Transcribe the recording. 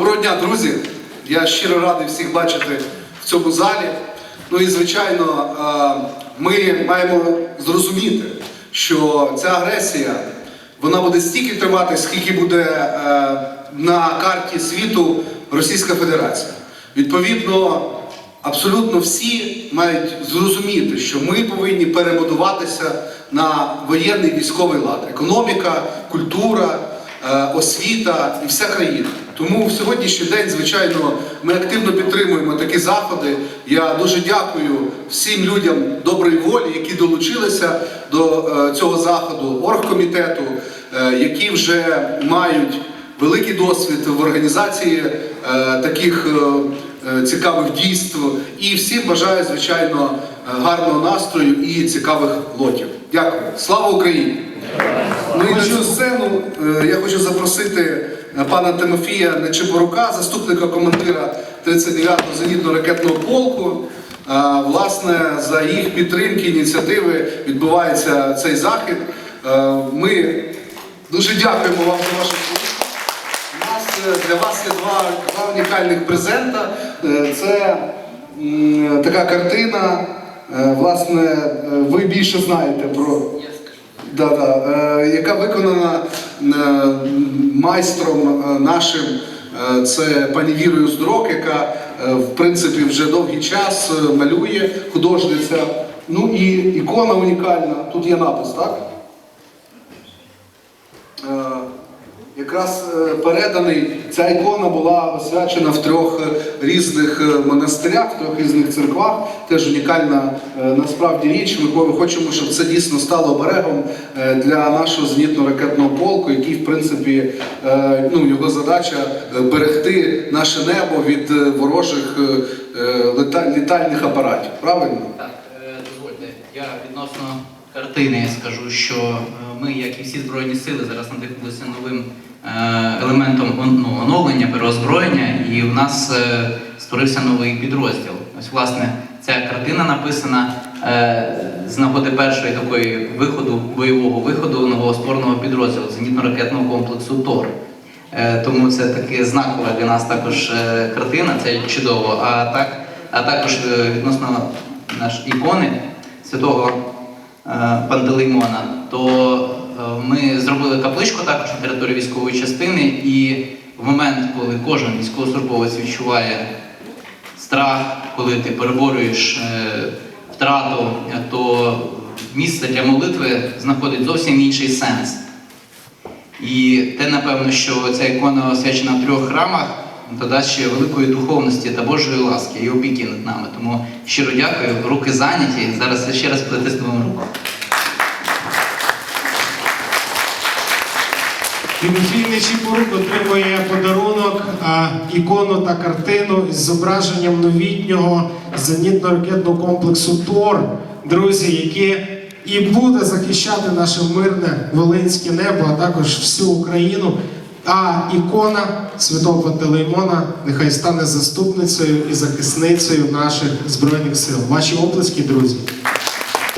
Доброго дня, друзі! Я щиро радий всіх бачити в цьому залі. Ну і звичайно, е, ми маємо зрозуміти, що ця агресія вона буде стільки тривати, скільки буде е, на карті світу Російська Федерація. Відповідно, абсолютно всі мають зрозуміти, що ми повинні перебудуватися на воєнний військовий лад. Економіка, культура, освіта і вся країна. Тому в сьогоднішній день, звичайно, ми активно підтримуємо такі заходи. Я дуже дякую всім людям доброї волі, які долучилися до е, цього заходу, оргкомітету, е, які вже мають великий досвід в організації е, таких е, е, цікавих дійств. І всім бажаю, звичайно, е, гарного настрою і цікавих лотів. Дякую. Слава Україні! І на цю сцену е, я хочу запросити е, пана Тимофія Нечипорука, заступника командира 39-го зенітно-ракетного полку. Е, Власне, за їх підтримки, ініціативи відбувається цей захід. Ми дуже дякуємо вам за вашу службу. У нас для вас є два, два унікальних презента. Це така картина. Е, Власне, е, ви більше знаєте про. Да, да, е, яка виконана майстром нашим, це пані Вірою Здрок, яка в принципі вже довгий час малює художниця. Ну і ікона унікальна. Тут є напис, так? Якраз е, переданий, ця ікона була освячена в трьох е, різних е, монастирях, в трьох різних церквах. Теж унікальна насправді річ. Ми хо- хочемо, щоб це дійсно стало оберегом е, для нашого зенітно-ракетного полку, який, в принципі, ну, його задача берегти наше небо від ворожих літальних апаратів. Правильно? Так, дозвольте, я відносно картини скажу, що е, ми, як і всі збройні сили, зараз надихнулися новим е, елементом ну, оновлення, переозброєння, і в нас е, створився новий підрозділ. Ось, власне, ця картина написана з нагоди першої такої виходу, бойового виходу нового спорного підрозділу зенітно-ракетного комплексу ТОР. Тому це таке знакова для нас також картина, це чудово. А так, а також відносно наш ікони святого Пантелеймона, то е, ми зробили капличку також на території військової частини, і в момент, коли кожен військовослужбовець відчуває страх, коли ти переборюєш е, втрату, е, то місце для молитви знаходить зовсім інший сенс. І те, напевно, що ця ікона освячена в трьох храмах, ще великої духовності та Божої ласки і опіки над нами. Тому щиро дякую, руки зайняті. Зараз ще раз притиснемо руку. Тимофій Нечіпорук отримує подарунок, а, ікону та картину з зображенням новітнього зенітно-ракетного комплексу ТОР, друзі, які і буде захищати наше мирне волинське небо, а також всю Україну. А ікона святого Пантелеймона нехай стане заступницею і захисницею наших збройних сил. Ваші оплески, друзі.